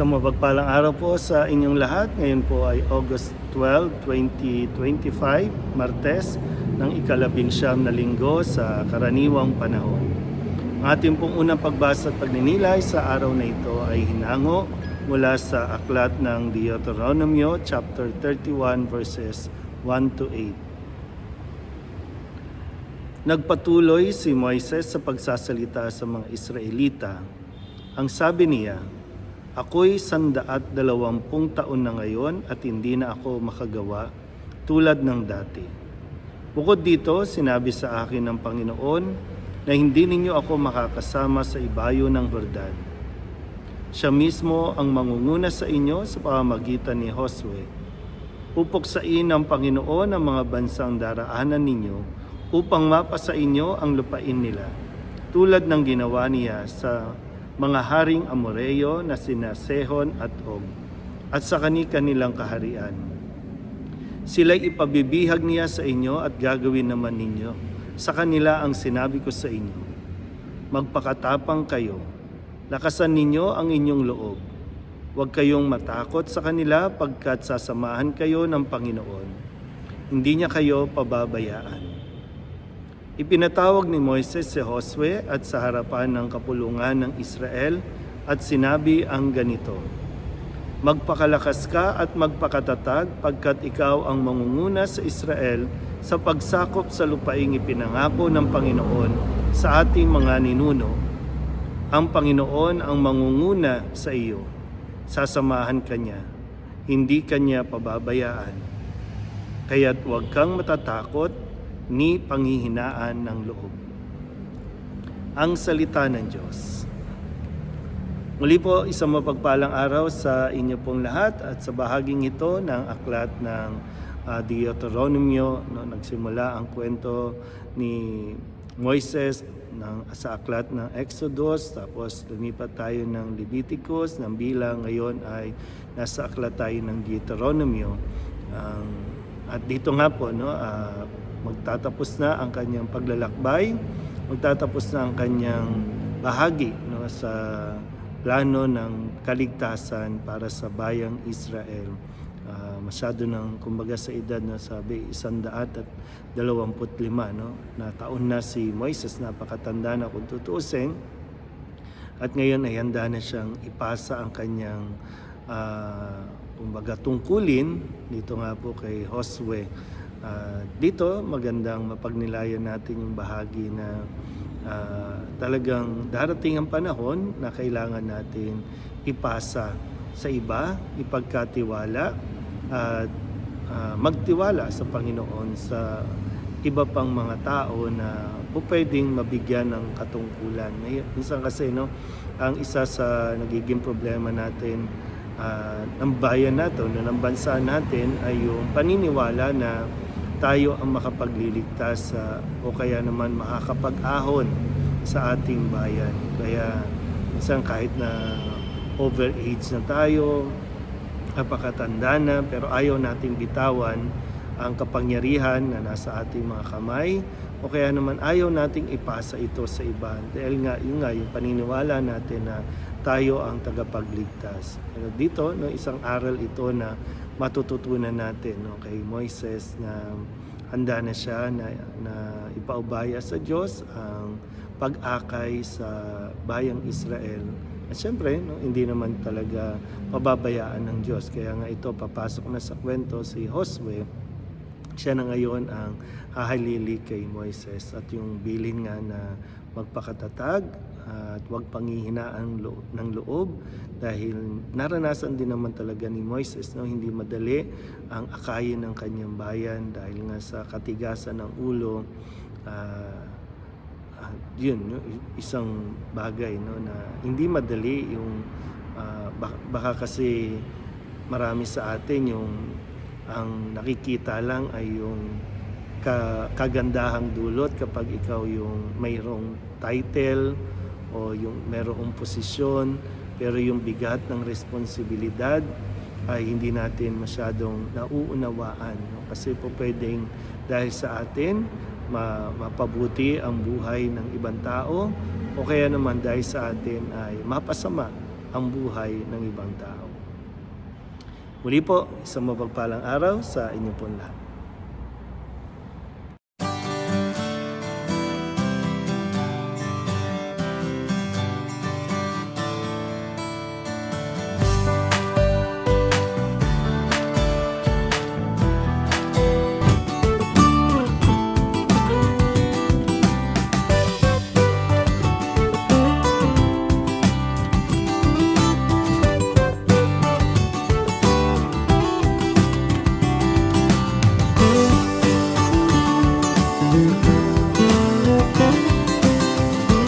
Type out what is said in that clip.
Isang mapagpalang araw po sa inyong lahat. Ngayon po ay August 12, 2025, Martes, ng ikalabing siyam na linggo sa karaniwang panahon. Ang ating pong unang pagbasa at pagninilay sa araw na ito ay hinango mula sa aklat ng Deuteronomio chapter 31 verses 1 to 8. Nagpatuloy si Moises sa pagsasalita sa mga Israelita. Ang sabi niya, Ako'y sandaat dalawampung taon na ngayon at hindi na ako makagawa tulad ng dati. Bukod dito, sinabi sa akin ng Panginoon na hindi ninyo ako makakasama sa ibayo ng Jordan. Siya mismo ang mangunguna sa inyo sa pamamagitan ni Josue. Pupuksain ng Panginoon ang mga bansang daraanan ninyo upang mapa sa inyo ang lupain nila, tulad ng ginawa niya sa mga haring Amoreyo na sina Sehon at Og, at sa kani-kanilang kaharian. Sila'y ipabibihag niya sa inyo at gagawin naman ninyo. Sa kanila ang sinabi ko sa inyo, Magpakatapang kayo, lakasan ninyo ang inyong loob. Huwag kayong matakot sa kanila pagkat sasamahan kayo ng Panginoon. Hindi niya kayo pababayaan. Ipinatawag ni Moises si Josue at sa harapan ng kapulungan ng Israel at sinabi ang ganito, Magpakalakas ka at magpakatatag pagkat ikaw ang mangunguna sa Israel sa pagsakop sa lupaing ipinangako ng Panginoon sa ating mga ninuno. Ang Panginoon ang mangunguna sa iyo. Sasamahan ka niya. Hindi ka niya pababayaan. Kaya't huwag kang matatakot ni panghihinaan ng loob. Ang salita ng Diyos. Muli po, isang mapagpalang araw sa inyo pong lahat at sa bahaging ito ng aklat ng uh, Deuteronomio. No, nagsimula ang kwento ni Moises ng, sa aklat ng Exodus, tapos lumipat tayo ng Leviticus, ng bilang ngayon ay nasa aklat tayo ng Deuteronomio. Um, at dito nga po, no, uh, magtatapos na ang kanyang paglalakbay, magtatapos na ang kanyang bahagi no, sa plano ng kaligtasan para sa bayang Israel. Uh, masyado ng, kumbaga sa edad na sabi, isandaat at dalawamput lima, no? na taon na si Moises, napakatanda na kung tutuusin. At ngayon ay handa na siyang ipasa ang kanyang uh, kumbaga tungkulin dito nga po kay Josue. Uh, dito magandang mapagnilayan natin yung bahagi na uh, talagang darating ang panahon na kailangan natin ipasa sa iba, ipagkatiwala at uh, magtiwala sa Panginoon sa iba pang mga tao na po pwedeng mabigyan ng katungkulan. Minsan kasi no, ang isa sa nagiging problema natin uh, ng bayan natin, no, ng bansa natin ay yung paniniwala na tayo ang makapagliligtas uh, o kaya naman makakapag-ahon sa ating bayan. Kaya minsan kahit na over age na tayo, napakatanda na, pero ayaw nating bitawan ang kapangyarihan na nasa ating mga kamay o kaya naman ayaw nating ipasa ito sa iba. Dahil nga, yun nga, yung paniniwala natin na tayo ang tagapagligtas. Pero dito, no, isang aral ito na matututunan natin no, kay Moises na handa na siya na, na ipaubaya sa Diyos ang pag-akay sa bayang Israel. At syempre, no, hindi naman talaga pababayaan ng Diyos. Kaya nga ito, papasok na sa kwento si Josue. Siya na ngayon ang hahalili kay Moises. At yung bilin nga na magpakatatag at huwag panghihinaan ng loob dahil naranasan din naman talaga ni Moises no hindi madali ang akayin ng kanyang bayan dahil nga sa katigasan ng ulo uh, uh, yun no, isang bagay no na hindi madali yung uh, baka kasi marami sa atin yung ang nakikita lang ay yung ka, kagandahang dulot kapag ikaw yung mayroong title o yung mayroong posisyon pero yung bigat ng responsibilidad ay hindi natin masyadong nauunawaan no? kasi po pwedeng dahil sa atin ma, mapabuti ang buhay ng ibang tao o kaya naman dahil sa atin ay mapasama ang buhay ng ibang tao. Muli po, isang mapagpalang araw sa inyo pong lahat.